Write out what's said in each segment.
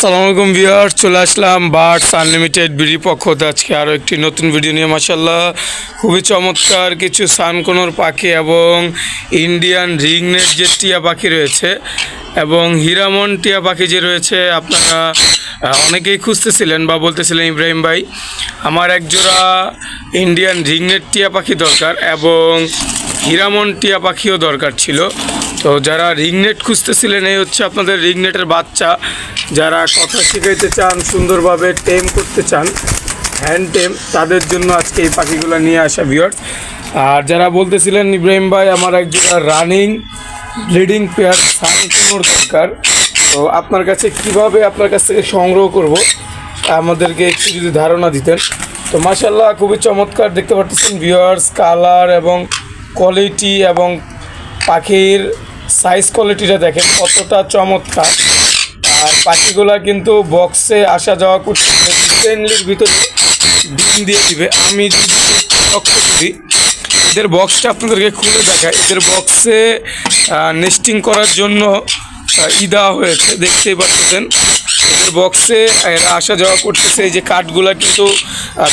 আসসালামু আলাইকুম ভিউয়ার চলে আসলাম বার্ডস আনলিমিটেড বিডি পক্ষ আজকে আরও একটি নতুন ভিডিও নিয়ে মাসাল্লাহ খুবই চমৎকার কিছু সানকোনোর পাখি এবং ইন্ডিয়ান রিংনেট যে টিয়া পাখি রয়েছে এবং হিরামন টিয়া পাখি যে রয়েছে, আপনারা অনেকেই খুঁজতেছিলেন বা বলতেছিলেন, ইব্রাহিম ভাই, আমার এক জোড়া ইন্ডিয়ান রিংনেট টিয়া পাখি দরকার এবং হিরামন টিয়া পাখিও দরকার ছিল। তো যারা রিংনেট খুঁজতেছিলেন, এই হচ্ছে আপনাদের রিংনেটের বাচ্চা। যারা কথা শিখাইতে চান, সুন্দরভাবে টেম করতে চান হ্যান্ড টেম তাদের জন্য আজকে এই পাখিগুলো নিয়ে আসা ভিওর আর যারা বলতেছিলেন, ইব্রাহিম ভাই আমার একজন রানিং ব্লিডিং পেয়ার সানকোনোর দরকার। তো আপনার কাছে কীভাবে আপনার কাছ থেকে সংগ্রহ করব, আমাদেরকে একটু যদি ধারণা দিতেন। তো মাসাল্লাহ খুবই চমৎকার দেখতে পাচ্ছেন ভিউয়ার্স কালার এবং কোয়ালিটি এবং পাখির সাইজ কোয়ালিটিটা দেখেন, কতটা চমৎকার। আর পাখিগুলা কিন্তু বক্সে আসা যাওয়া করছে রিসেন্টলির ভিতরে ডিম দিয়ে দিবে, আমি যদি এদের বক্সটা আপনাদেরকে খুলে দেখায় এদের বক্সে নেস্টিং করার জন্য ই দেওয়া হয়েছে, দেখতেই পাচ্ছেন। এদের বক্সে আসা যাওয়া করতেছে, এই যে কাঠগুলা কিন্তু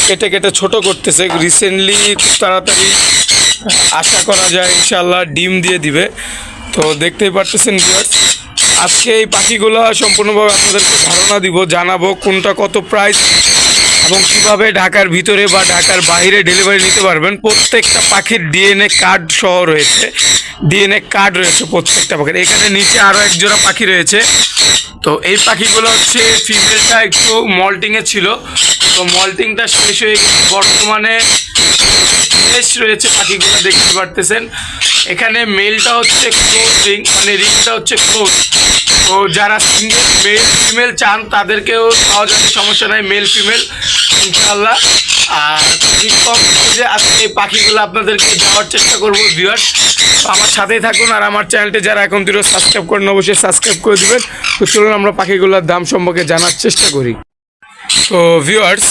কেটে কেটে ছোট করতেছে। রিসেন্টলি খুব তাড়াতাড়ি, আশা করা যায় ইনশাল্লাহ ডিম দিয়ে দিবে। তো দেখতেই পারতেছেন ভিউয়ার্স আজকে এই পাখিগুলো সম্পূর্ণভাবে আপনাদেরকে ধারণা দিব, জানাব কোনটা কত প্রাইস এবং কীভাবে ঢাকার ভিতরে বা ঢাকার বাইরে ডেলিভারি নিতে পারবেন। প্রত্যেকটা পাখির ডিএনএ কার্ড সহ রয়েছে ডিএনএ কার্ড রয়েছে প্রত্যেকটা পাখির। এখানে নিচে আরও এক জোড়া পাখি রয়েছে। তো এই পাখিগুলো হচ্ছে ফিমেলটা একটু মল্টিংয়ে ছিল। তো মল্টিংটা শেষ হয়ে বর্তমানে ফ্রেশ রয়েছে পাখিগুলো দেখতে পারতেছেন। এখানে মেলটা হচ্ছে ক্লোজ মানে রিংটা হচ্ছে ক্লোজ তো যারা সিঙ্গেল মেল ফিমেল চান, তাদেরকেও পাওয়া যাবে, সমস্যা নাই মেল ফিমেল ইনশাল্লাহ আর খুবই কম যে আজকে এই পাখিগুলো আপনাদেরকে দেওয়ার চেষ্টা করব ভিউয়ার্স আমার সাথেই থাকুন আর আমার চ্যানেলটি যারা এখন তুই সাবস্ক্রাইব করেন, অবশ্যই সাবস্ক্রাইব করে দেবেন। তো চলুন আমরা পাখিগুলোর দাম সম্পর্কে জানার চেষ্টা করি। তো ভিউয়ার্স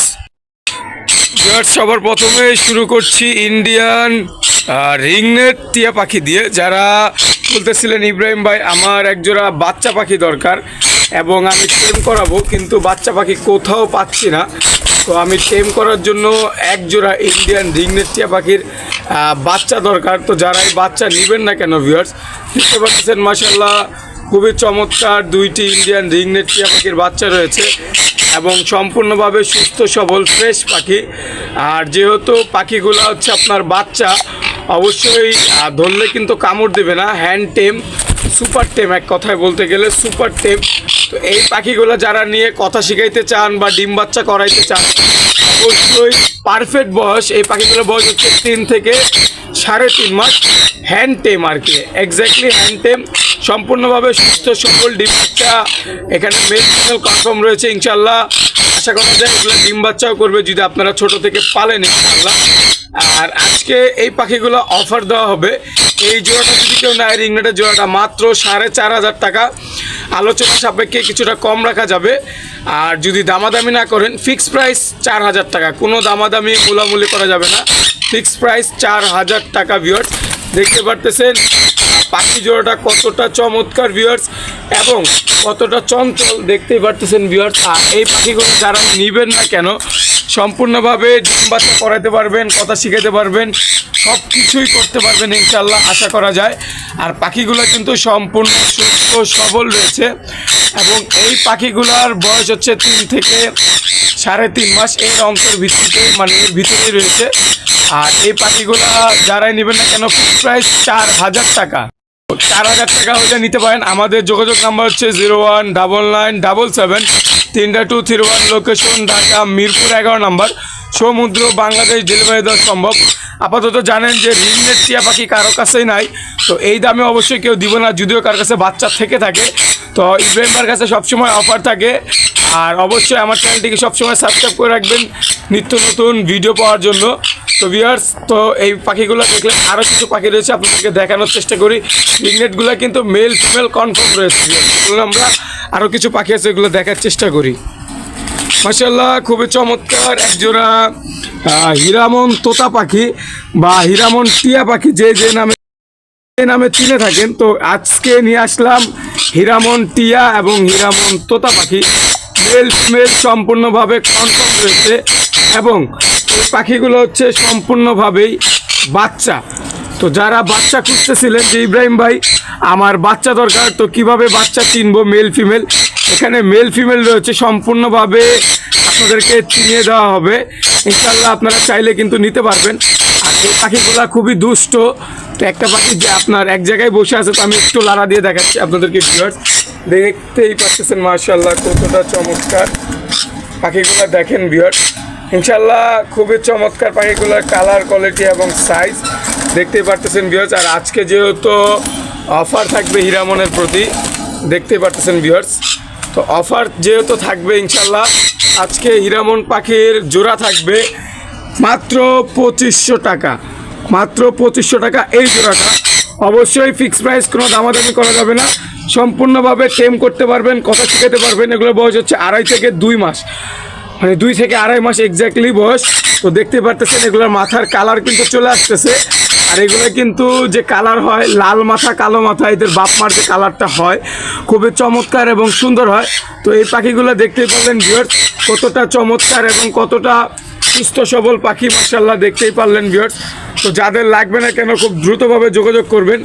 সবার প্রথমে শুরু করছি ইন্ডিয়ান রিংনেট টিয়া পাখি দিয়ে। যারা বলতেছিলেন ইব্রাহিম ভাই, আমার একজোড়া বাচ্চা পাখি দরকার এবং আমি টেম করাবো, কিন্তু বাচ্চা পাখি কোথাও পাচ্ছি না। তো আমি টেম করার জন্য একজোড়া ইন্ডিয়ান রিংনেট টিয়া পাখির বাচ্চা দরকার। তো যারা এই বাচ্চা নেবেন না কেন ভিউয়ার্স দেখতে পাচ্ছেন মাসাল্লাহ খুবই চমৎকার দুইটি ইন্ডিয়ান রিংনেট টিয়া পাখির বাচ্চা রয়েছে এবং সম্পূর্ণভাবে সুস্থ, সবল ফ্রেশ পাখি। আর যেহেতু পাখিগুলো হচ্ছে আপনার বাচ্চা, অবশ্যই ধরলে কিন্তু কামড় দেবে না। হ্যান্ড টেম সুপার টেম এক কথায় বলতে গেলে সুপার টেম তো এই পাখিগুলো যারা নিয়ে কথা শিখাইতে চান বা ডিম বাচ্চা করাইতে চান, অবশ্যই পারফেক্ট বয়স। এই পাখিগুলোর বয়স হচ্ছে তিন থেকে সাড়ে তিন মাস হ্যান্ড টেম আর কি। এক্স্যাক্টলি হ্যান্ড টেম সম্পূর্ণভাবে সুস্থ, সবল ডিম বাচ্চা এখানে ফিমেল কনফার্ম রয়েছে ইনশাল্লাহ আশা করা যায় এগুলো ডিম বাচ্চাও করবে যদি আপনারা ছোট থেকে পালেন ইনশাল্লাহ আর আজকে এই পাখিগুলো অফার দেওয়া হবে। এই জোড়াটা যদি কেউ নেয় রিংনেটের জোড়াটা মাত্র সাড়ে চার হাজার টাকা। আলোচনা সাপেক্ষে কিছুটা কম রাখা যাবে। আর যদি দামাদামি না করেন ফিক্সড প্রাইস চার হাজার টাকা। কোনো দামাদামি, মূলামূলি করা যাবে না। ফিক্সড প্রাইস চার হাজার টাকা ভিউয়ার্স দেখতে পারতেছেন, পাখি জোড়াটা কতটা চমৎকার ভিউয়ার্স এবং কতটা চঞ্চল দেখতেই পারতেছেন ভিউয়ার্স আর এই পাখিগুলো যারা নিবেন না কেন, সম্পূর্ণভাবে ডিম বাচ্চা করাতে পারবেন, কথা শিখাতে পারবেন সব কিছুই করতে পারবেন ইনশাল্লাহ আশা করা যায়। আর পাখিগুলো কিন্তু সম্পূর্ণ সুস্থ, সবল রয়েছে। এবং এই পাখিগুলোর বয়স হচ্ছে তিন থেকে সাড়ে তিন মাস। এর অন্তর ভিত্তিতে মানে এর ভিতরেই রয়েছে। আর এই পাখিগুলা যারাই নেবেন না কেন প্রাইস চার হাজার টাকা। চার হাজার টাকা হলে নিতে পারেন। আমাদের যোগাযোগ নাম্বার হচ্ছে zero one double nine double seven, তিনটা two three one location Dhaka Mirpur এগারো নাম্বার। সমুদ্র বাংলাদেশ ডেলিভারি দেওয়া সম্ভব। আপাতত জানেন যে রিংনেট টিয়া পাখি কারও কাছেই নাই। তো এই দামে অবশ্যই কেউ দিব না, যদিও কার কাছে বাচ্চা থেকে থাকে। তো ইব্রাহিমের কাছে সবসময় অফার থাকে। আর অবশ্যই আমার চ্যানেলটিকে সবসময় সাবস্ক্রাইব করে রাখবেন নিত্য নতুন ভিডিও পাওয়ার জন্য। তো ভিউয়ার্স তো এই পাখিগুলো দেখলে আরও কিছু পাখি রয়েছে, আপনাদেরকে দেখানোর চেষ্টা করি। রিংনেটগুলো কিন্তু মেল ফিমেল কনফার্ম রয়েছে। আমরা আরও কিছু পাখি আছে, এগুলো দেখার চেষ্টা করি। মাসাল্লাহ খুবই চমৎকার একজোড়া হীরামন তোতা পাখি বা হীরামন টিয়া পাখি, যে যে নামে নামে চিনে থাকেন। তো আজকে নিয়ে আসলাম হীরামন টিয়া এবং হীরামন তোতা পাখি। মেল ফিমেল সম্পূর্ণভাবে কনফার্ম রয়েছে এবং এই পাখিগুলো হচ্ছে সম্পূর্ণভাবেই বাচ্চা। তো যারা বাচ্চা খুঁজতেছিলেন যে ইব্রাহিম ভাই, আমার বাচ্চা দরকার, তো কীভাবে বাচ্চা চিনবো মেল ফিমেল এখানে মেল ফিমেল রয়েছে, সম্পূর্ণভাবে আপনাদেরকে চিনিয়ে দেওয়া হবে। ইনশাল্লাহ আপনারা চাইলে কিন্তু নিতে পারবেন। এই পাখিগুলা খুবই দুষ্ট। তো একটা পাখি যে আপনার এক জায়গায় বসে আছে, তো আমি একটু লাড়া দিয়ে দেখাচ্ছি আপনাদেরকে ভিউয়ার্স দেখতেই পাচ্ছেন মার্শাল্লাহ কতটা চমৎকার পাখিগুলো দেখেন ভিউয়ার্স ইনশাল্লাহ খুবই চমৎকার পাখিগুলোর কালার কোয়ালিটি এবং সাইজ দেখতেই পারতেছেন ভিউয়ার্স আর আজকে যেহেতু অফার থাকবে হিরামনের প্রতি, দেখতেই পারতেছেন ভিউয়ার্স তো অফার যেহেতু থাকবে ইনশাল্লাহ আজকে হিরামন পাখির জোড়া থাকবে। মাত্র পঁচিশশো টাকা। মাত্র পঁচিশশো টাকা এই জোড়াটা। অবশ্যই ফিক্স প্রাইস কোনো দামাদামি করা যাবে না। সম্পূর্ণভাবে টেম করতে পারবেন, কথা শিখাতে পারবেন। এগুলো বয়স হচ্ছে আড়াই থেকে দুই মাস। মানে দুই থেকে আড়াই মাস এক্স্যাক্টলি বয়স। তো দেখতে পারতেছেন এগুলোর মাথার কালার কিন্তু চলে আসতেছে। আর এগুলো কিন্তু যে কালার হয়, লাল মাথা, কালো মাথা, এদের বাপ মার যে কালারটা হয়, খুবই চমৎকার এবং সুন্দর হয়। তো এই পাখিগুলো দেখতেই পারলেন ভিউয়ার্স কতটা চমৎকার এবং কতটা সুস্থ, সবল পাখি মার্শাল্লাহ দেখতেই পারলেন ভিউয়ার্স তো যাদের লাগবে না কেন, খুব দ্রুতভাবে যোগাযোগ করবেন।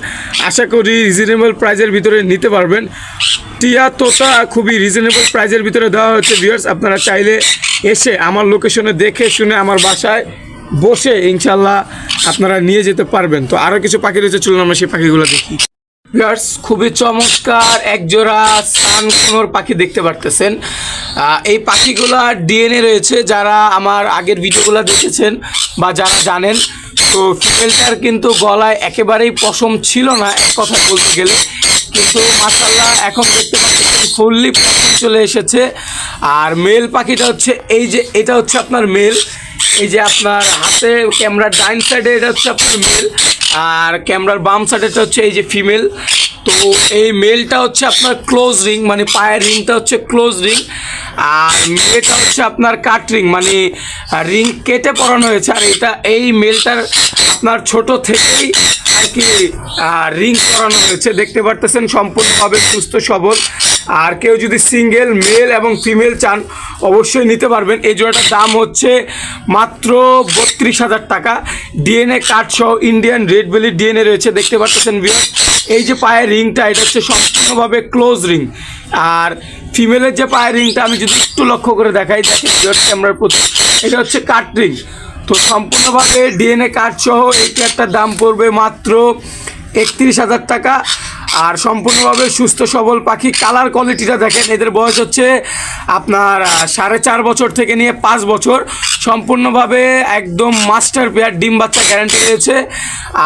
আশা করি রিজনেবল প্রাইজের ভিতরে নিতে পারবেন। টিয়া, তোতা, খুবই রিজনেবল প্রাইজের ভিতরে দেওয়া হচ্ছে ভিউয়ার্স আপনারা চাইলে এসে আমার লোকেশনে দেখে শুনে আমার বাসায় বসে ইনশাল্লাহ আপনারা নিয়ে যেতে পারবেন। তো আরও কিছু পাখি রয়েছে, চলুন আমরা সেই পাখিগুলো দেখি। ভিউয়ার্স, খুবই চমৎকার একজোড়া সানকোনোর পাখি দেখতে পারতেছেন। এই পাখিগুলা ডিএনএ রয়েছে, যারা আমার আগের ভিডিওগুলো দেখেছেন বা যারা জানেন। তো ফিমেলটার কিন্তু গলায় একেবারেই পশম ছিল না, এক কথা বলতে গেলে। কিন্তু মাসাল্লাহ এখন দেখতে পাচ্ছেন ফুললি পশম চলে এসেছে। আর মেল পাখিটা হচ্ছে, এই যে, এটা হচ্ছে আপনার মেল এই যে আপনার হাতে ক্যামেরার ডাইন সাইডে এটা হচ্ছে আপনার মেল আর ক্যামেরার বাম সাইডেটা হচ্ছে এই যে ফিমেল তো এই মেলটা হচ্ছে আপনার ক্লোজ রিং মানে পায়ের রিংটা হচ্ছে ক্লোজ রিং আর মেয়েটা হচ্ছে আপনার কাট রিং মানে রিং কেটে পরানো হয়েছে। আর এটা এই মেলটার আপনার ছোট থেকেই আর কি রিং করানো হয়েছে। দেখতে পারতেছেন, সম্পূর্ণভাবে সুস্থ সবল। আর কেউ যদি সিঙ্গেল, মেল এবং ফিমেল চান, অবশ্যই নিতে পারবেন। এই জোড়াটার দাম হচ্ছে মাত্র বত্রিশ হাজার টাকা। ডিএনএ কার্ড সহ ইন্ডিয়ান রেড বেলি ডিএনএ রয়েছে, দেখতে পাচ্ছেন ভিউয়ার এই যে পায়ের রিংটা এটা হচ্ছে সম্পূর্ণভাবে ক্লোজ রিং আর ফিমেলের যে পায়ের রিংটা আমি যদি একটু লক্ষ্য করে দেখাই, দেখেন ভিউয়ার ক্যামেরার প্রতি এটা হচ্ছে কাট রিং তো সম্পূর্ণভাবে ডিএনএ কার্ড সহ এই একটা দাম পড়বে মাত্র একত্রিশ হাজার টাকা। আর সম্পূর্ণভাবে সুস্থ, সবল পাখি। কালার কোয়ালিটিটা দেখেন, এদের বয়স হচ্ছে আপনার সাড়ে চার বছর থেকে নিয়ে পাঁচ বছর। সম্পূর্ণভাবে একদম মাস্টার পেয়ার ডিম বাচ্চা গ্যারান্টি রয়েছে।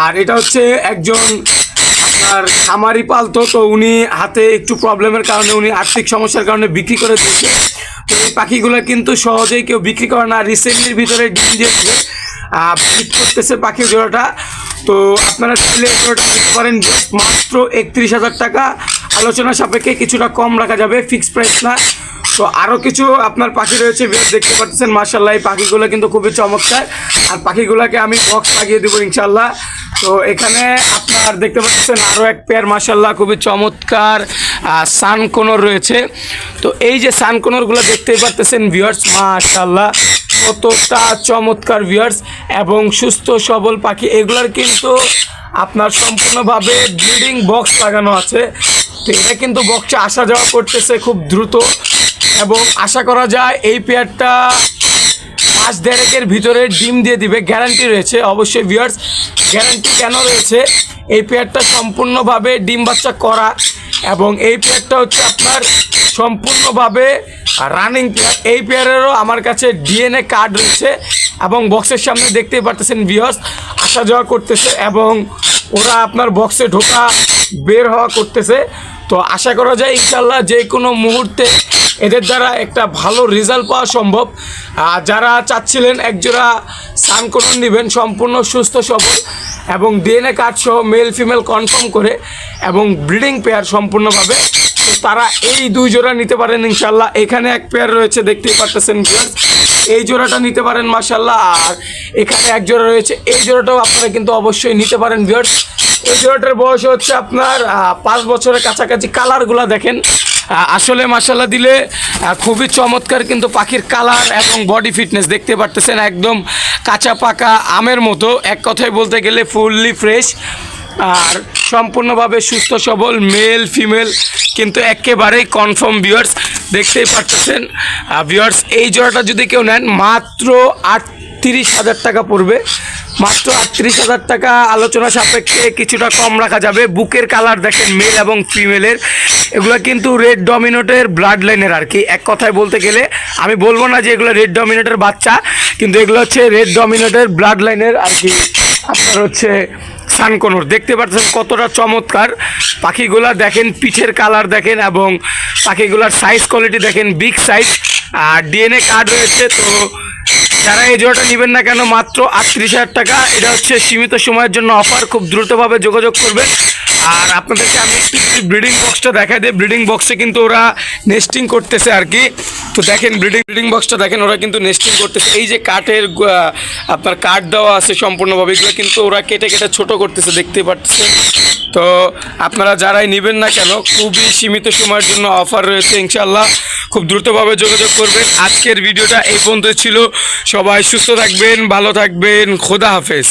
আর এটা হচ্ছে একজন আপনার খামারি পালতো, তো উনি হাতে একটু প্রবলেমের কারণে, উনি আর্থিক সমস্যার কারণে বিক্রি করে দিয়েছে। তো এই পাখিগুলো কিন্তু সহজেই কেউ বিক্রি করে না। রিসেন্টলির ভিতরে ডিম দিয়েছে। বিট করতেছে পাখি জোড়াটা। তো আপনারা চাইলে জোড়াটা নিতে পারেন। মাত্র একত্রিশ হাজার টাকা। আলোচনা সাপেক্ষে কিছুটা কম রাখা যাবে ফিক্সড প্রাইস না। তো আরও কিছু আপনার পাখি রয়েছে দেখতে পাচ্ছেন। মার্শাল্লাহ এই পাখিগুলো কিন্তু খুবই চমৎকার। আর পাখিগুলোকে আমি বক্স লাগিয়ে দেবো ইনশাল্লাহ তো এখানে আপনার দেখতে পাচ্ছেন আরও এক পেয়ার মার্শাল্লাহ খুবই চমৎকার সানকোনর রয়েছে। তো এই যে সানকোনরগুলো দেখতেই পাচ্ছেন ভিউয়ার্স মার্শাল্লাহ কতটা চমৎকার ভিউয়ার্স এবং সুস্থ, সবল পাখি, এগুলার কিন্তু আপনার সম্পূর্ণভাবে ব্রিডিং বক্স লাগানো আছে। তো এটা কিন্তু বক্সে আসা যাওয়া করতেছে খুব দ্রুত এবং আশা করা যায় এই পেয়ারটা মাস দেড়েকের ভিতরে ডিম দিয়ে দিবে গ্যারান্টি রয়েছে। অবশ্যই ভিউয়ার্স গ্যারান্টি কেন রয়েছে? এই পেয়ারটা সম্পূর্ণভাবে ডিম বাচ্চা করা এবং এই পেয়ারটা হচ্ছে আপনার সম্পূর্ণভাবে রানিং পেয়ার এই পেয়ারেরও আমার কাছে ডিএনএ কার্ড রয়েছে এবং বক্সের সামনে দেখতেই পারতেছেন বিহস আসা যাওয়া করতেছে এবং ওরা আপনার বক্সে ঢোকা বের হওয়া করতেছে। তো আশা করা যায় ইনশাল্লাহ যে কোনো মুহূর্তে এদের দ্বারা একটা ভালো রেজাল্ট পাওয়া সম্ভব। আর যারা চাচ্ছিলেন একজোড়া সানকোনন নেবেন, সম্পূর্ণ সুস্থ, সবল এবং ডিএনএ কার্ড সহ মেল ফিমেল কনফার্ম করে এবং ব্রিডিং পেয়ার সম্পূর্ণভাবে তারা এই দুই জোড়া নিতে পারেন ইনশাল্লাহ এখানে এক পেয়ার রয়েছে, দেখতেই পারতেছেন। এই জোড়াটা নিতে পারেন মাসাল্লাহ আর এখানে এক জোড়া রয়েছে, এই জোড়াটাও আপনারা কিন্তু অবশ্যই নিতে পারেন ভিউয়ার্স এই জোড়াটার বয়স হচ্ছে আপনার পাঁচ বছরের কাছাকাছি। কালারগুলো দেখেন। আসলে মাসাল্লাহ দিলে খুবই চমৎকার কিন্তু পাখির কালার এবং বডি ফিটনেস দেখতে পারতেছেন, একদম কাঁচা পাকা আমের মতো। এক কথায় বলতে গেলে ফুললি ফ্রেশ আর সম্পূর্ণভাবে সুস্থ, সবল মেল ফিমেল কিন্তু একেবারেই কনফার্ম ভিউয়ার্স দেখতেই পারতেছেন। ভিউয়ার্স এই জোড়াটা যদি কেউ নেন, মাত্র আটত্রিশ হাজার টাকা পড়বে। মাত্র আটত্রিশ হাজার টাকা আলোচনা সাপেক্ষে কিছুটা কম রাখা যাবে। বুকের কালার দেখেন মেল এবং ফিমেলের এগুলো কিন্তু রেড ডমিনেটের ব্লাড লাইনের আর কি। এক কথায় বলতে গেলে, আমি বলব না যে এগুলো রেড ডমিনেটের বাচ্চা, কিন্তু এগুলো হচ্ছে রেড ডমিনেটের ব্লাড লাইনের আর কি। আপনার হচ্ছে সানকোনর। দেখতে পাচ্ছেন কতটা চমৎকার। পাখিগুলো দেখেন, পিঠের কালার দেখেন এবং পাখিগুলোর সাইজ কোয়ালিটি দেখেন বিগ সাইজ আর ডিএনএ কার্ড রয়েছে, তো যারা এই জোড়াটা নেবেন না কেন, মাত্র আটত্রিশ হাজার টাকা। এটা হচ্ছে সীমিত সময়ের জন্য অফার খুব দ্রুতভাবে যোগাযোগ করবেন। আর আপনাদেরকে আমি ব্রিডিং বক্সটা দেখাই দিই। ব্রিডিং বক্সে কিন্তু ওরা নেস্টিং করতেছে আর কি। তো দেখেন ব্রিডিং ব্রিডিং বক্সটা দেখেন, ওরা কিন্তু নেস্টিং করতেছে। এই যে কাঠের আপনার কাঠ দেওয়া আছে সম্পূর্ণভাবে, এগুলো কিন্তু ওরা কেটে কেটে ছোট করতেছে, দেখতে পাচ্ছেন। তো আপনারা যারাই নেবেন না কেন, খুবই সীমিত সময়ের জন্য অফার রয়েছে ইনশাল্লাহ খুব দ্রুতভাবে যোগাযোগ করবেন। আজকের ভিডিওটা এই পর্যন্ত ছিল। সবাই সুস্থ থাকবেন, ভালো থাকবেন। খোদা হাফেজ।